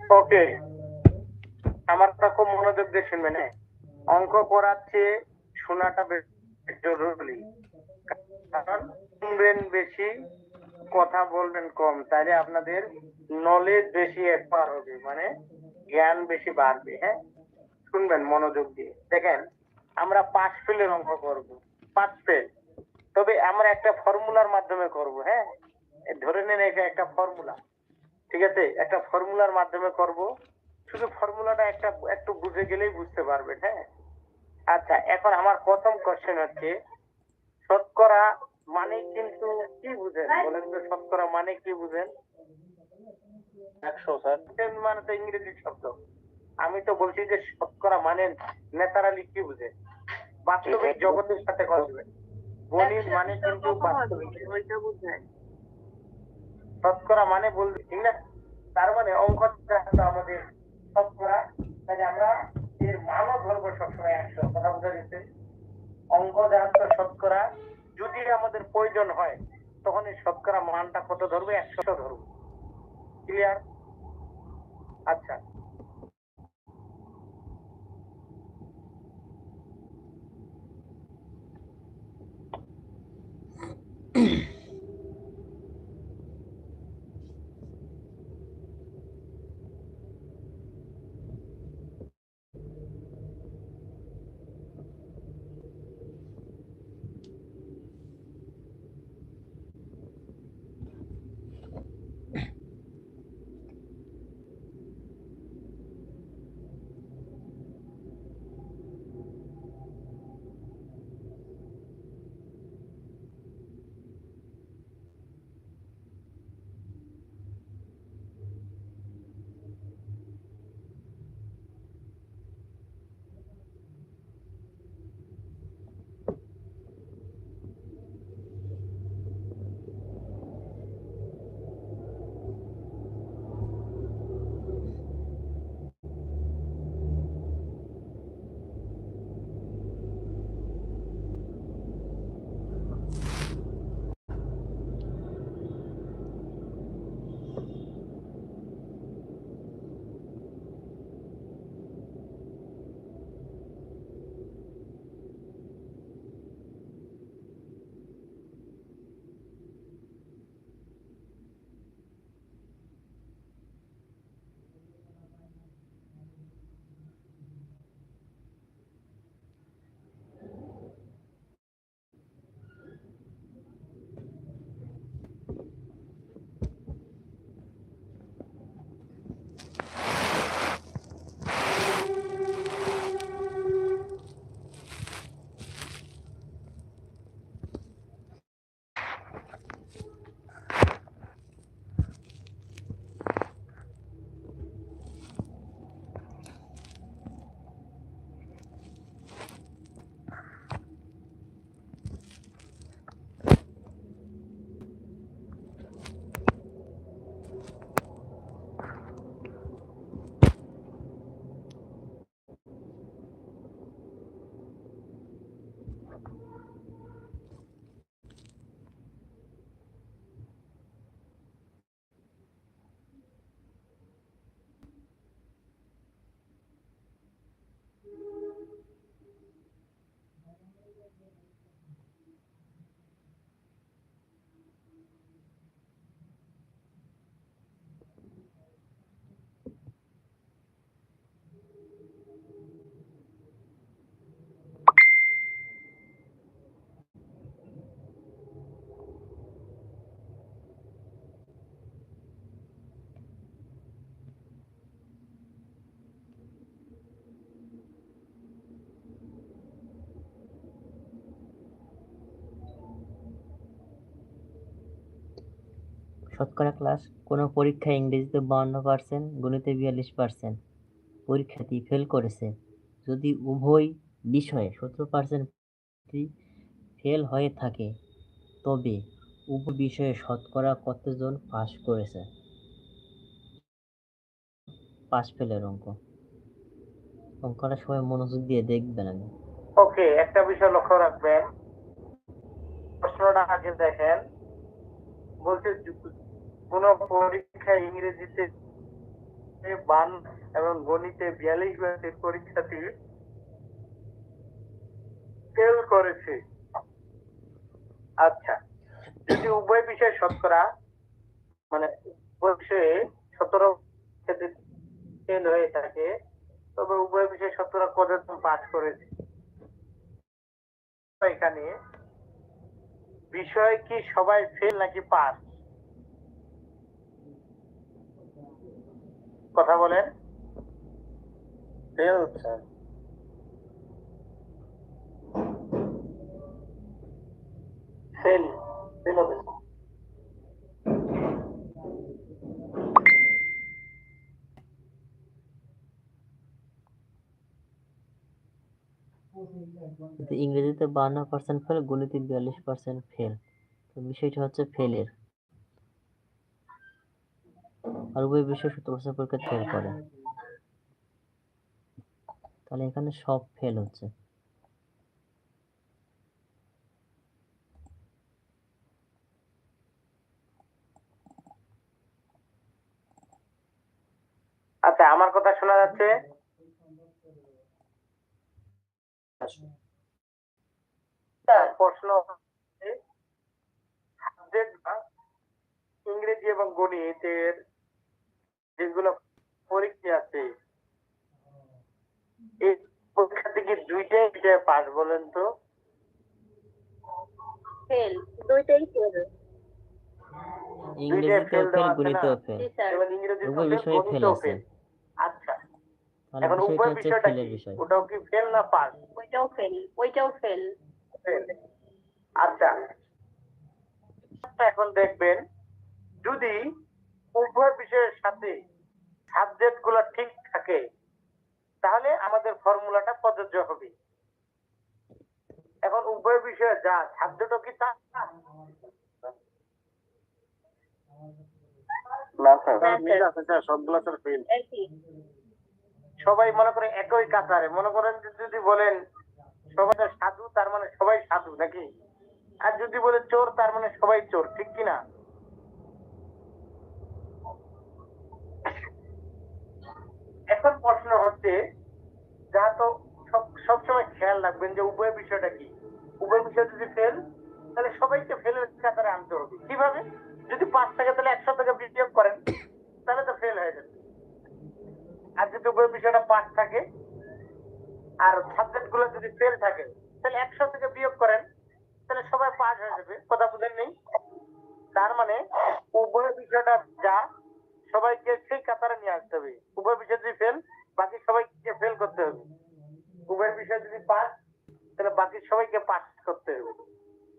ওকে আমারটা খুব মনোযোগ দিয়ে শুনবেন হ্যাঁ। অঙ্ক করাচ্ছে শোনাটা বেশ জরুরি। কারণ শুনবেন বেশি, কথা বলবেন কম তাহলে আপনাদের নলেজ বেশি একবার হবে মানে জ্ঞান বেশি বাড়বে হ্যাঁ? শুনবেন মনোযোগ দিয়ে। দেখেন, আমরা পাঁচ ফেলের অঙ্ক করব, পাঁচ ফেল তবে আমরা একটা ফর্মুলার মাধ্যমে করব হ্যাঁ? ধরে নেন এটা একটা ফর্মুলা ঠিক আছে? একটা ফর্মুলার মাধ্যমে করব, শুধু ফর্মুলাটা একটা, একটু বুঝে গেলেই বুঝতে পারবেন হ্যাঁ? আচ্ছা এখন আমার প্রথম কোশ্চেন হচ্ছে, শতকরা মানে কিন্তু কি বুঝেন? বলেন তো শতকরা মানে কি বুঝেন? একশো স্যার। মানে তো ইংরেজি শব্দ। আমি তো বলছি যে শতকরা মানে কি বুঝে বাস্তবিক জগতের সাথে করবে গণিত মানে কিন্তু বাস্তবিক। ওইটা শতকরা মানে বলবে ঠিক না তার মানে অঙ্ক আমাদের শতকরা। তাহলে আমরা এর মানও ধরবো সবসময় একশো। কথা বোঝা গেছে? অঙ্ক জানতো শতকরা যদি আমাদের প্রয়োজন হয় তখন এই শতকরা মানটা কত ধরবে? একশো ধরবো ক্লিয়ার আচ্ছা। শতকরা ক্লাস কোনো পরীক্ষায় ইংরেজিতে বাউন্ন পার্সেন্ট গণিতে বিয়াল্লিশ পার্সেন্ট পরীক্ষার্থী ফেল করেছে। যদি উভয় বিষয়ে সত্তর পার্সেন্ট ফেল হয়ে থাকে, তবে উভয় বিষয়ে শতকরা কতজন পাস করেছে? পাস ফেলের অঙ্ক। অঙ্কটা সবাই মনোযোগ দিয়ে দেখবেন আমি ওকে, একটা বিষয় লক্ষ্য রাখবেন। প্রশ্নটা আগে দেখেন। বলছে কোন পরীক্ষায় ইংরেজিতে বান এবং গণিতে বিয়াল্লিশ ব্যাচের পরীক্ষার্থী ফেল করেছে। আচ্ছা যদি উভয় বিষয়ে শতকরা মানে বিষয়ে সতেরো ফেল হয়ে থাকে, তবে উভয় বিষয়ে শতকরা কতজন পাস করেছে। এখানে বিষয় কি সবাই ফেল নাকি পাস কথা বলেন। ফেল ইংরেজিতে বান্ন পার্সেন্ট ফেল গণিতে বিয়াল্লিশ পার্সেন্ট ফেল বিষয়টা হচ্ছে ফেলের আর উভয় বিষয়ে সত্তর পার্সেন্ট পরীক্ষা ফেল করে। তাহলে এখানে সব ফেল হচ্ছে। আচ্ছা আমার কথা শোনা যাচ্ছে? প্রশ্ন ইংরেজি এবং গণিতের যেগুলো পরীক্ষা আছে। এই পরীক্ষা থেকে দুইটাই বিষয়ে পাস বলেন তো? ফেল দুইটাই ফেল। ইংরেজিতেও ফেল গণিতেও ফেল এবং ইংরেজি উভয় বিষয়ে ফেল আছে। আচ্ছা। এখন উভয় বিষয়টা কি? ওটাও কি ফেল না পাস? ওইটাও ফেল ওইটাও ফেল। আচ্ছা। এখন দেখবেন যদি উভয় বিষয়ের সাথে সাবজেক্টগুলো ঠিক থাকে তাহলে আমাদের ফর্মুলাটা প্রযোজ্য হবে। এখন উভয় বিষয়ে যা সাবজেক্টও কি তা? সবাই মনে করে একই কাতারে। মনে করেন যে যদি বলেন সবাই সাধু তার মানে সবাই সাধু নাকি? আর যদি বলে চোর তার মানে সবাই চোর ঠিক কি না এখন হচ্ছে যা তো সব, সবসময় খেয়াল রাখবেন যে উভয় বিষয়টা কি? উভয় বিষয় যদি ফেল তাহলে সবাইকে ফেলের কাতারে আনতে হবে। কীভাবে? যদি পাঁচ টাকা তাহলে একশো টাকা বিনিয়োগ করেন, তাহলে তো ফেল হয়ে যাবে। আর যদি উভয় বিষয়টা পাস থাকে, আর সাবজেক্টগুলো যদি ফেল থাকে, তাহলে একশো থেকে বিয়োগ করেন, তাহলে সবাই পাস হয়ে যাবে। কথা বুঝেন নেই? তার মানে উভয় বিষয়টা যা, সবাইকে সেই কাতারে নিয়ে আসতে হবে। উভয় বিষয় যদি ফেল বাকি সবাইকে ফেল করতে হবে। উভয় বিষয় যদি পাস, তাহলে বাকি সবাইকে পাস করতে হবে।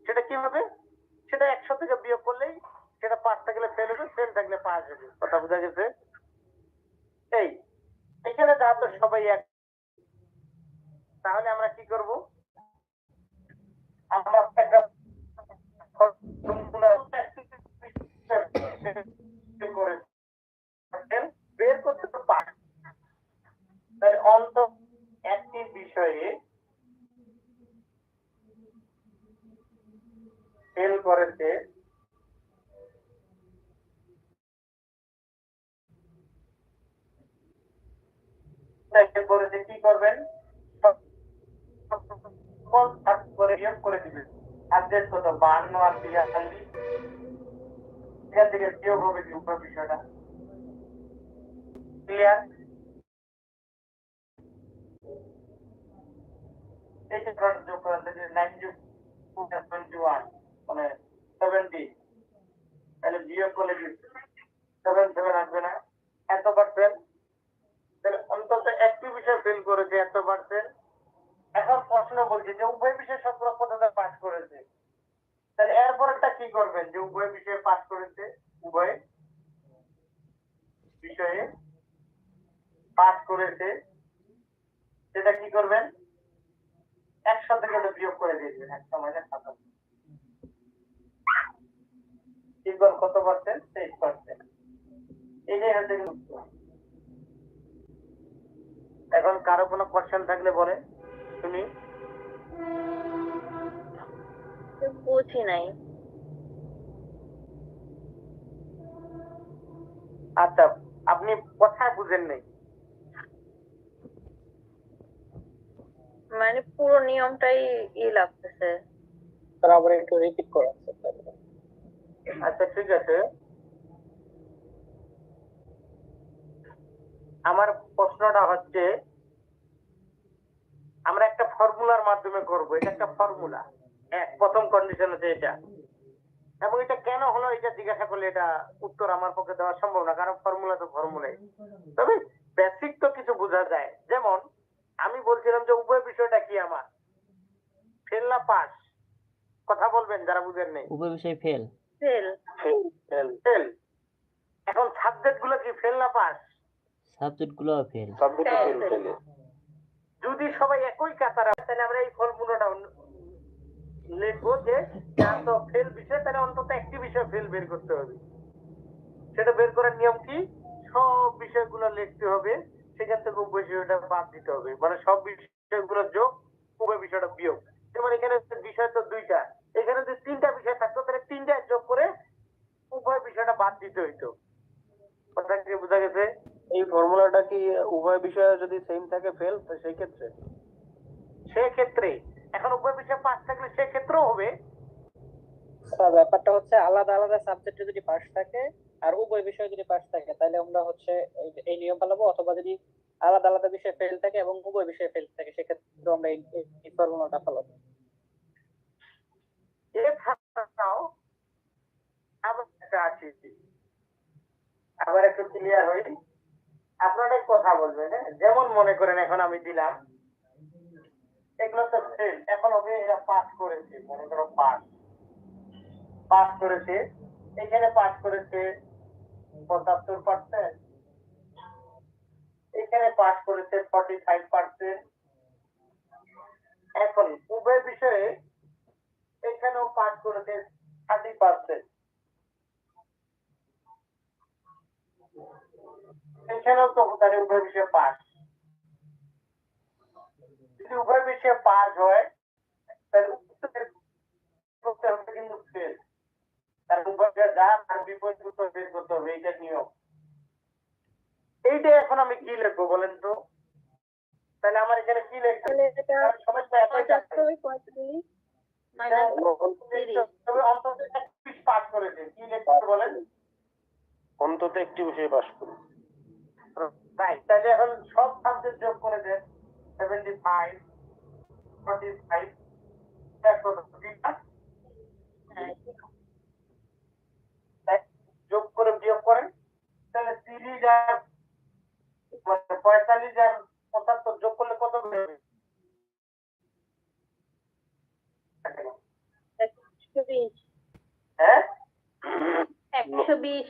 সেটা কি হবে? সেটা একশো থেকে বিয়োগ করলেই সেটা পাস থাকলে ফেল হবে ফেল থাকলে পাস হবে। কথা বোঝা গেছে? এই, এখানে যা তো সবাই এক। তাহলে আমরা কি করব? আমরা একটা formula করে বের করতে তো পারি তাহলে অন্ত একটি বিষয়ে ফেল করেছে কি করবেন? সকল করে করে দিবেন। সাবজেক্ট কত? আর এখান থেকে বিয়োগ হবে কি উপর বিষয়টা? Clear take a front joker, that is to 21, 70. এখন কারও কোনো কোশ্চেন থাকলে বলে। তুমি? বুঝি নাই। আচ্ছা আপনি কোথায় বুঝেন নাই। মানে পুরো নিয়মটাই ই লাগতেছে। স্যার আবার একটু রিপিট স্যার আচ্ছা ঠিক আছে। আমার প্রশ্নটা হচ্ছে আমরা একটা ফর্মুলার মাধ্যমে করব এটা একটা ফর্মুলা। এক প্রথম কন্ডিশন হচ্ছে এটা। এবং এটা কেন হলো এটা জিজ্ঞাসা করলে এটা উত্তর আমার পক্ষে দেওয়া সম্ভব না কারণ ফর্মুলা তো ফর্মুলাই। তবে বেসিক তো কিছু বোঝা যায়। যেমন আমি বলছিলাম যে উভয় বিষয়টা কি আমার? ফেল না পাস কথা বলবেন যারা বুঝেন নেই। উভয় বিষয় ফেল ফেল ফেল এখন সাবজেক্টগুলো কি ফেল না পাস সাবজেক্টগুলো ফেল যদি সবাই একই কাতারে তাহলে আমরা এই ফর্মুলাটা লিখব যে তো ফেল বিষয়, তাহলে অন্তত একটি বিষয় ফেল বের করতে হবে। সেটা বের করার নিয়ম কি? সব বিষয়গুলো লিখতে হবে, সেখান থেকে উভয় বিষয়টা বাদ দিতে হবে। মানে সব বিষয়গুলো যোগ, উভয় বিষয়টা বিয়োগ। যেমন এখানে বিষয় তো দুইটা। এখানে যদি তিনটা বিষয় থাকতো, তাহলে তিনটা যোগ করে উভয় বিষয়টা বাদ দিতে হইতো। কথা কি বোঝা গেছে? এই ফর্মুলাটা কি উভয় বিষয়ে যদি সেম থাকে ফেল তো সেই ক্ষেত্রে? সেক্ষেত্রে এখন উভয় বিষয় পাস থাকলে সেক্ষেত্রেও হবে। স্যার ব্যাপারটা হচ্ছে আলাদা আলাদা সাবজেক্টে যদি পাস থাকে আর উভয় বিষয়ে যদি পাস থাকে তাহলে আমরা হচ্ছে এই- এই নিয়ম পালাবো অথবা যদি আলাদা আলাদা বিষয়ে ফেল থাকে এবং উভয় বিষয়ে ফেল থাকে সেক্ষেত্রে আমরা এই এই ফর্মুলাটা পালাবো। এছাড়াও আবার একটা আছে। আবার একটু ক্লিয়ার হই। আপনারা কথা বলবেন হ্যাঁ? যেমন মনে করেন এখন আমি দিলাম। এগুলো তো ফেল এখন ওকে এরা পাস করেছে, মনে করো পাস পাস করেছে। এখানে পাস করেছে পঁচাত্তর পার্সেন্ট এখানে পাস করেছে ফর্টি ফাইভ পার্সেন্ট এখন উভয় বিষয়ে এখানেও পাস করেছে থার্টি পার্সেন্ট এখানেও তো উভয় বিষয়ে পাস। যদি উভয় বিষয়ে পাস হয় তাহলে উত্তরের করতে হবে কিন্তু ফেল তার উভয় বিষয়ে যা তার বিপরীত উত্তর বের করতে হবে এইটা নিয়ম। এইটা এখন আমি কি লিখব বলেন তো? তাহলে আমার এখানে কি লিখতে তাহলে এটা হবে? সমস্যা একই তবে অন্তত একত্রিশ পাস করেছে। কি লিখতে বলেন? অন্তত একটি বিষয়ে পাস করি রাইট তাহলে এখন সব সাবজেক্ট যোগ করে দেন সেভেন্টি ফাইভ ফর্টি ফাইভ যোগ করে বিয়োগ করেন তাহলে তিরিশ আর মানে পঁয়তাল্লিশ আর পঁচাত্তর যোগ করলে কত বেরোবে একশো বিশ। হ্যাঁ? একশো বিশ।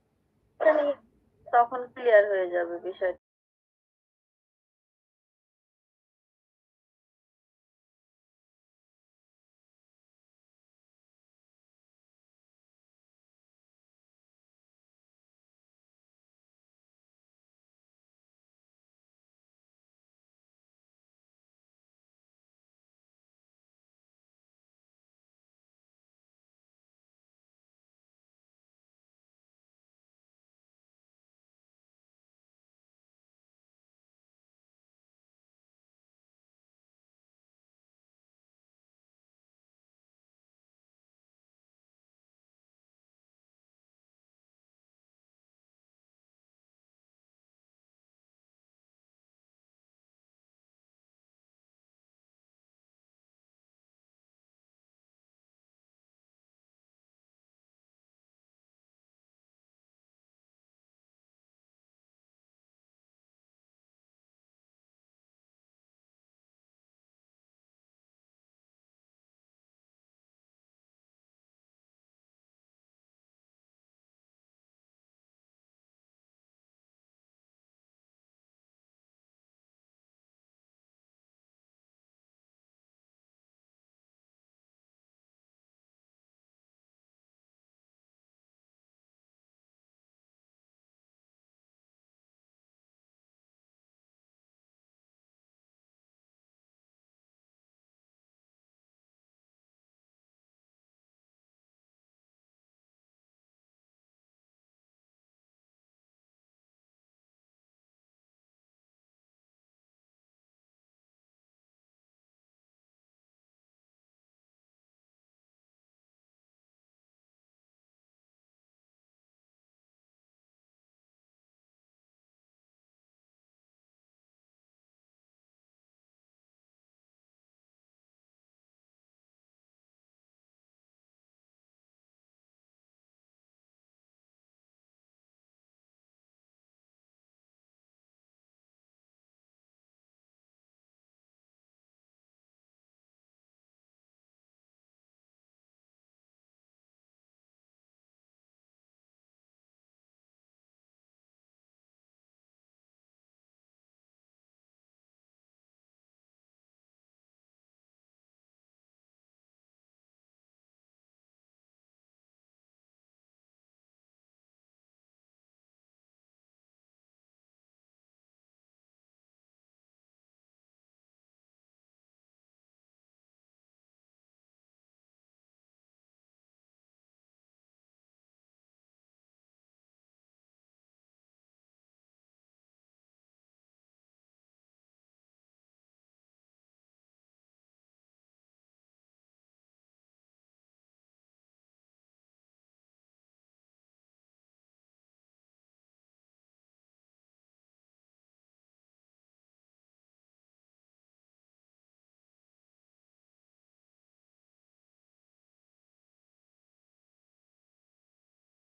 তখন ক্লিয়ার হয়ে যাবে বিষয়টা।